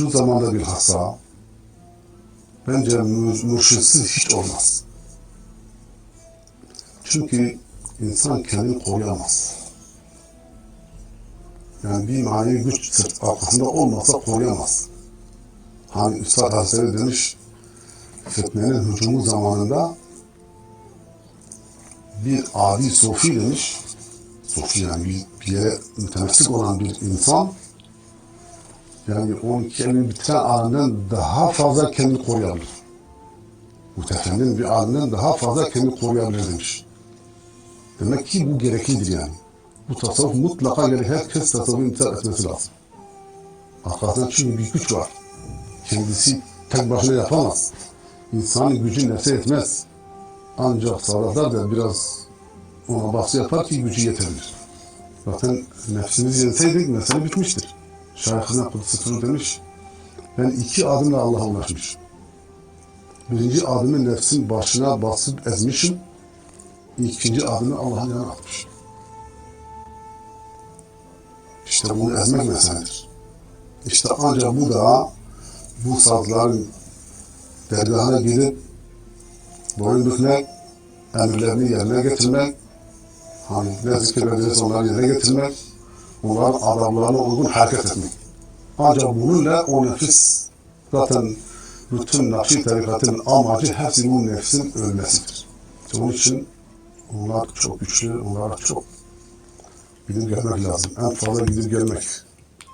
şu zamanda bir hasta bence mür- mürşitsiz hiç olmaz. Çünkü insan kendini koruyamaz. Yani bir manevi güç sırt arkasında olmasa koruyamaz. Hani Üstad Hazretleri demiş, fitnenin hücumu zamanında bir adi sofi demiş, sofi yani bir, bir yere olan bir insan, yani onun kendini bitiren alimden daha fazla kendini koruyabilir. Mütefennin bir alimden daha fazla kendini koruyabilir demiş. Demek ki bu gereklidir yani. Bu tasavvuf mutlaka gerek. Herkes tasavvufu imtihan etmesi lazım. Arkasında çünkü bir güç var. Kendisi tek başına yapamaz. İnsanın gücü nefse etmez. Ancak sağlıklar da biraz ona baskı yapar ki gücü yetebilir. Zaten nefsimizi yenseydik mesele bitmiştir. Şarkısına Kudüs'ü demiş. Ben iki adımla Allah'a ulaşmışım. Birinci adımı nefsin başına basıp ezmişim. İkinci adımı Allah'ın yanına atmışım. İşte bunu ezmek meseledir. İşte ancak bu da bu saatlerin dergahına gidip boyun bükmek, emirlerini yerine getirmek, hani ne zikredilirse onları yerine getirmek, onların adamlarına uygun hareket etmek. Ancak bununla o nefis zaten bütün Nakşi tarikatının amacı hepsi bu nefsin ölmesidir. Onun için onlar çok güçlü, onlara çok gidip gelmek lazım. En fazla gidip gelmek.